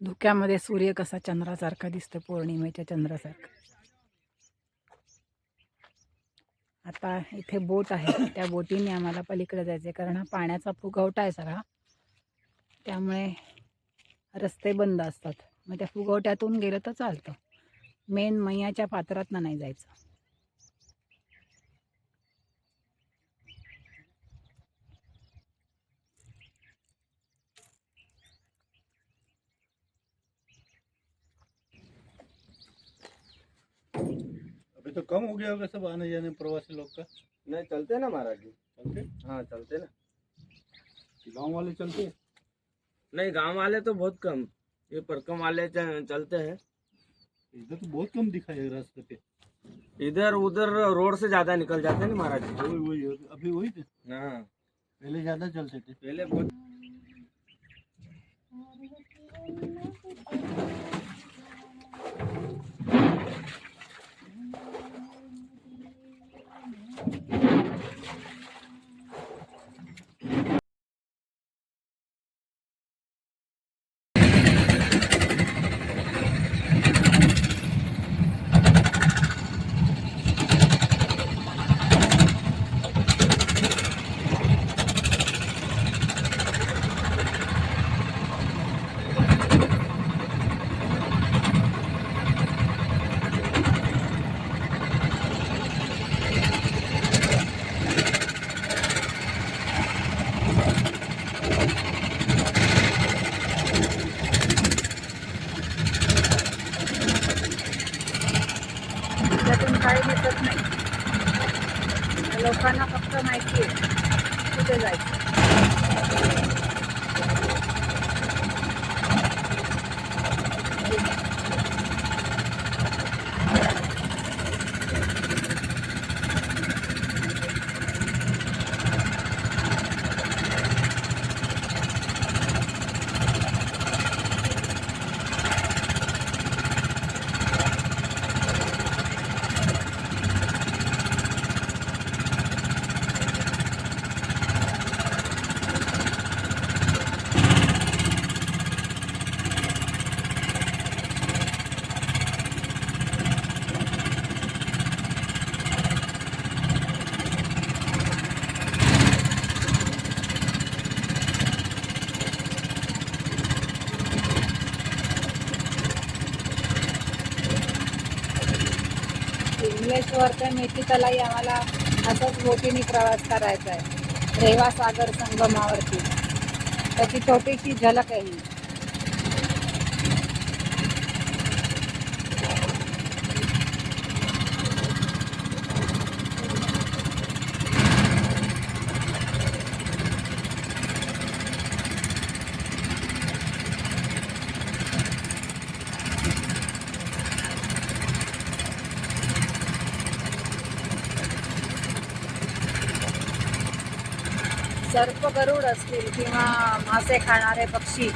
धुक्यामध्ये सूर्य कसा चंद्रासारखा दिसतो पौर्णिमेच्या चंद्रासारखा. आता इथे बोट आहे. त्या बोटीने आम्हाला पलीकडे जायचे कारण हा पाण्याचा फुगवटा आहे सगळा त्यामुळे रस्ते बंद असतात. मग त्या फुगवट्यातून गेलं तर चालतं. मेन मैयाच्या पात्रातनं नाही जायचं. अभी तो कम हो गया होगा सब आने जाने प्रवासी लोग का। नहीं चलते ना महाराज जी। चलते? हाँ चलते ना। गाँव वाले चलते? नहीं गाँव वाले तो बहुत कम। ये परकम वाले चलते हैं। इधर तो बहुत कम दिखाई है रास्ते पे। इधर उधर रोड से ज़्यादा निकल जाते हैं ना महाराज जी। वही वही अभी वही थे? हाँ। पहले ज़्यादा चलते थे। पहले बहुत त्यातून my compromise इंग्लेश्वर ते मेथी तलाई आम्हाला असंच बोटीने प्रवास करायचा आहे रेवा सागर संगमावरती. त्याची छोटीशी झलक आहे सर्प गरुड असतील किंवा मासे खाणारे पक्षी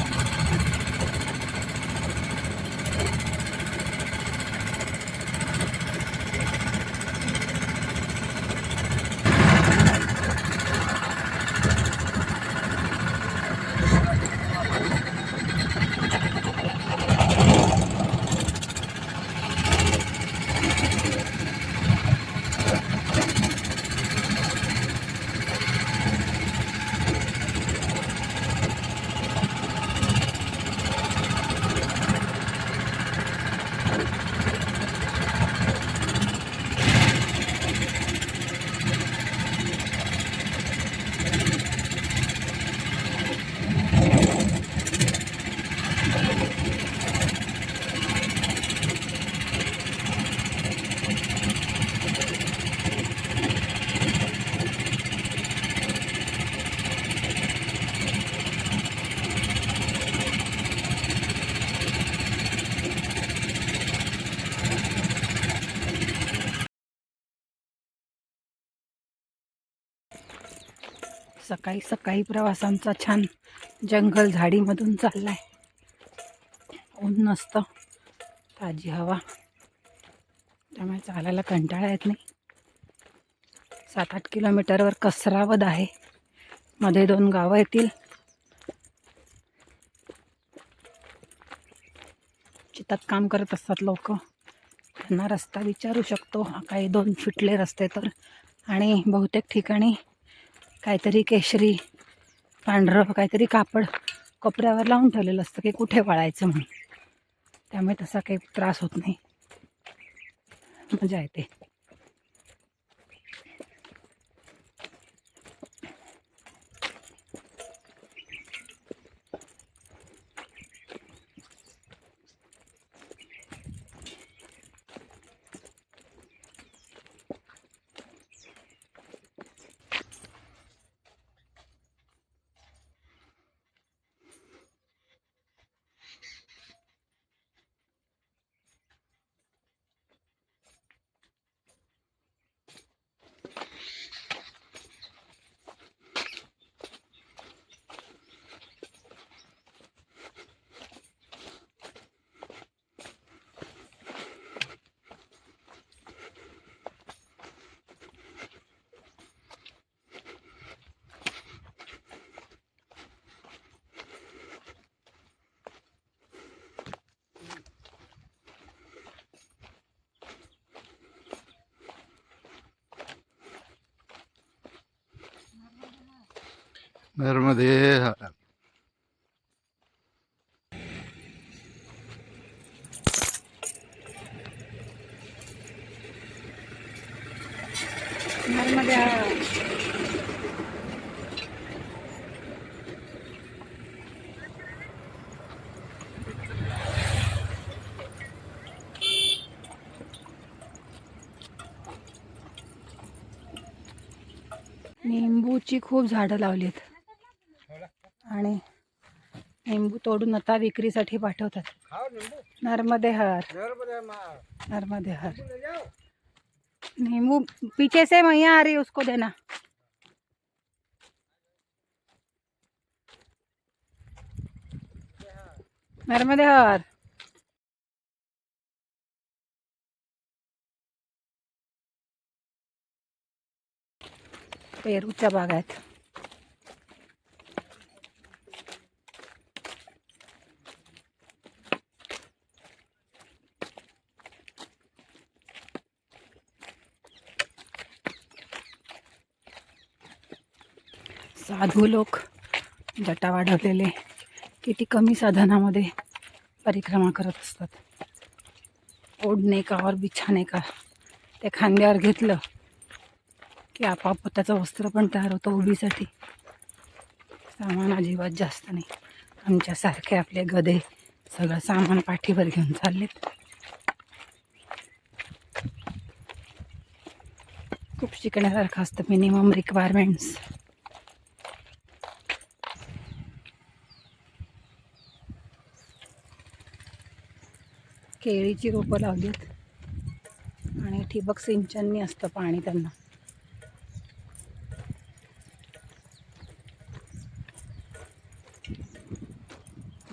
सकाळी सकाळी प्रवासांचा छान जंगल झाडीमधून चाललाय. ऊन नसतं. ताजी हवा. त्यामुळे चालायला कंटाळा येत नाही. सात आठ किलोमीटरवर कसरावद आहे. मध्ये दोन गावं येतील. शेतात काम करत असतात लोक. त्यांना रस्ता विचारू शकतो. काही दोन फिटले रस्ते तर. आणि बहुतेक ठिकाणी काहीतरी केशरी पांढरं काहीतरी कापड कपड्यावर लावून ठेवलेलं असतं की कुठे वळायचं म्हणून. त्यामुळे तसा काही त्रास होत नाही. मजा येते. नर्मदे नर्मदा निंबूची खूप झाडं लावली आहेत निंबू तोडून आता विक्रीसाठी पाठवतात. नर्मदे हर. नर्मदे हर. नींबू पीछे से मैया आ रही उसको देना. नर्मदे हर. पेरूच्या बागा आहेत साधू लोक जटा वाढवलेले किती कमी साधनामध्ये परिक्रमा करत असतात. ओढणे का और बिछाने का? ते खांद्यावर घेतलं की आपाप त्याचं वस्त्र पण तयार होतं उभीसाठी सामान अजिबात जास्त नाही. आमच्यासारखे आपले गधे सगळं सामान पाठीवर घेऊन चाललेत. खूप शिकण्यासारखं असतं मिनिमम रिक्वायरमेंट्स केळीची रोपं लावली आहेत आणि ठिबक सिंचननी असतं पाणी त्यांना.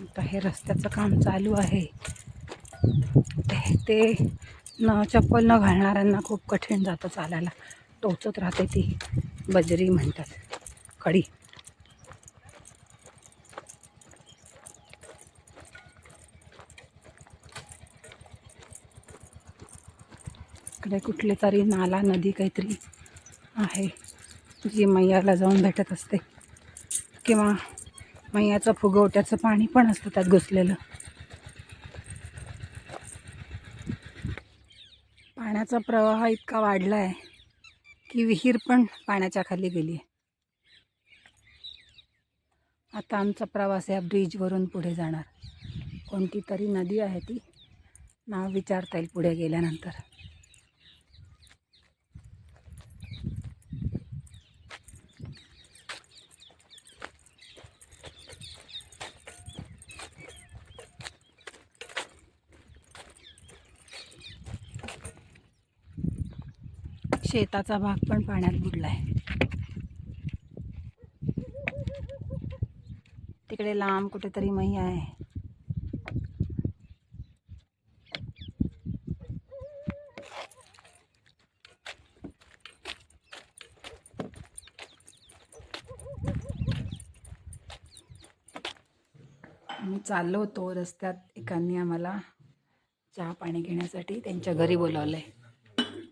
आता हे रस्त्याचं काम चालू आहे. ते- ते न चप्पल न घालणाऱ्यांना खूप कठीण जातं चालायला. टोचत राहते ती. बजरी म्हणतात. कडी इकडे कुठले तरी नाला नदी काहीतरी आहे जी मैयाला जाऊन भेटत असते. किंवा मैयाचं फुगवट्याचं पाणी पण असतं त्यात घुसलेलं. पाण्याचा प्रवाह इतका वाढला आहे की विहीर पण पाण्याच्या खाली गेली आहे. आता आमचा प्रवास या ब्रिजवरून पुढे जाणार. कोणती तरी नदी आहे ती. नाव विचारता येईल पुढे गेल्यानंतर. शेताचा भाग पण पाण्यात बुडला आहे तिकडे लांब कुठेतरी मही आहे. आम्ही चाललो होतो रस्त्यात एकांनी आम्हाला चहा पाणी घेण्यासाठी त्यांच्या घरी बोलावलं आहे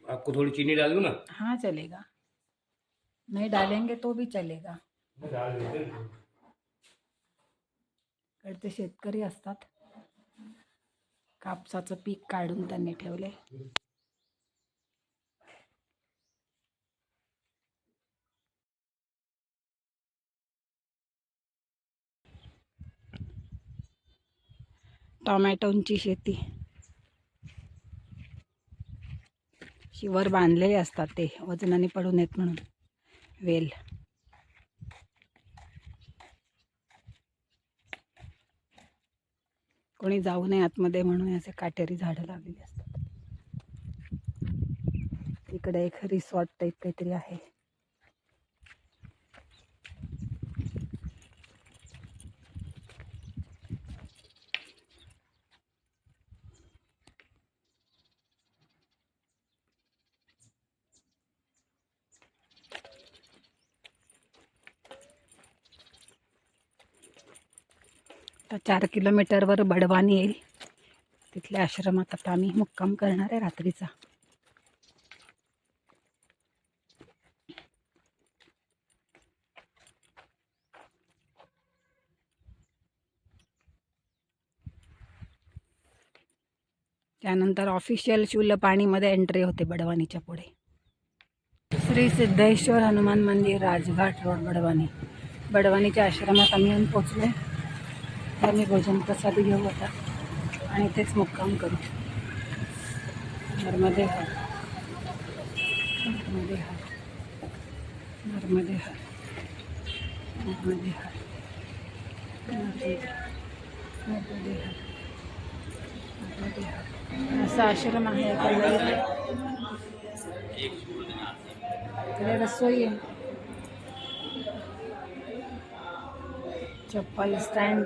आपको थोड़ी चीनी डाल दूँ ना? हाँ चलेगा। नहीं डालेंगे तो भी चलेगा। डाल देते शेतकरी असतात। कापसाचं पीक काढून त्यांनी ठेवले टोमॅटोंची शेती. शिवर बांधलेले असतात ते वजनाने पडू नयेत म्हणून. वेल. कोणी जाऊ नये आतमध्ये म्हणून असे काटेरी झाडं लावलेली असतात. तिकडे एक रिसॉर्ट टाईप काहीतरी आहे. आता चार किलोमीटरवर बडवानी येईल. तिथल्या आश्रमात आता आम्ही मुक्काम करणार आहे रात्रीचा. त्यानंतर ऑफिशियल शुल्ल पाणीमध्ये एंट्री होते बडवानीच्या पुढे. श्री सिद्धेश्वर हनुमान मंदिर राजघाट रोड बडवानी. बडवानीच्या आश्रमात आम्ही येऊन पोचले आम्ही भोजन प्रसाद घेऊ आता आणि तेच मुक्काम करू. नर्मदे हर. नर्मदे हर. नर्मदे हर. नर्मदे हर. नर्मदे हर. नर्मदे हर. असा आश्रम आहे एकंदरीत इकडे रसोई आहे. चप्पल स्टँड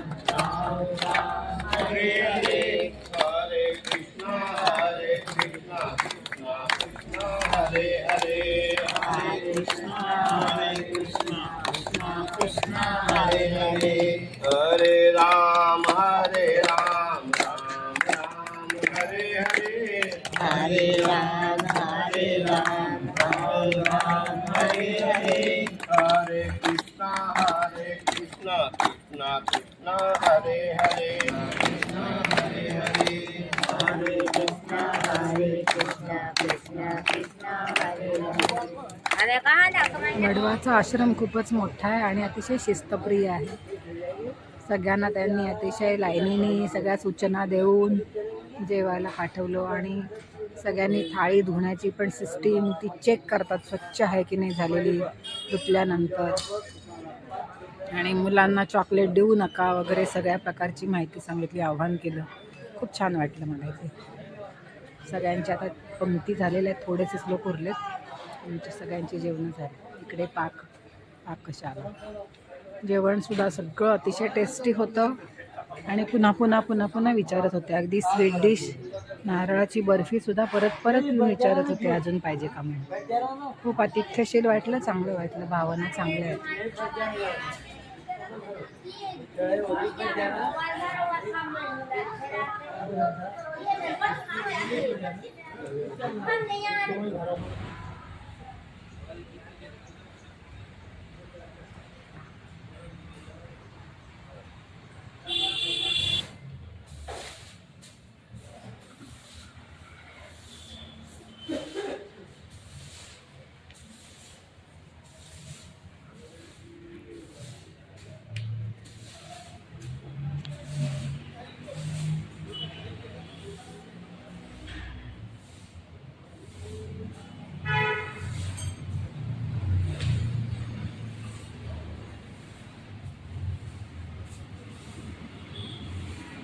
कृष्णा कृष्णा कृष्णा हरे हरे। कृष्णा हरे हरे हरे कृष्णा हरे कृष्णा कृष्णा कृष्णा हरे हरे वडवाचा आश्रम खूपच मोठा आहे आणि अतिशय शिस्तप्रिय आहे. सगळ्यांना त्यांनी अतिशय लाईनीने सगळ्या सूचना देऊन जेवायला पाठवलं आणि सगळ्यांनी थाळी धुण्याची पण सिस्टीम ती चेक करतात स्वच्छ आहे की नाही झालेली धुतल्यानंतर. आणि मुलांना चॉकलेट देऊ नका वगैरे सगळ्या प्रकारची माहिती सांगितली आव्हान केलं. खूप छान वाटलं मला इथे. सगळ्यांच्या आता पंक्ती झालेल्या आहेत थोडेसेच लोक उरलेत. आमच्या सगळ्यांची जेवणं झाली. इकडे पाक पाक कशाला जेवणसुद्धा सगळं अतिशय टेस्टी होतं. आणि पुन्हा पुन्हा पुन्हा पुन्हा विचारत होते. अगदी स्वीट डिश नारळाची बर्फीसुद्धा परत परत येऊन विचारत होते अजून पाहिजे का? म्हणून. खूप आतिथ्यशील वाटलं चांगलं वाटलं. भावना चांगल्या आहेत. 你你叫我来我来我我我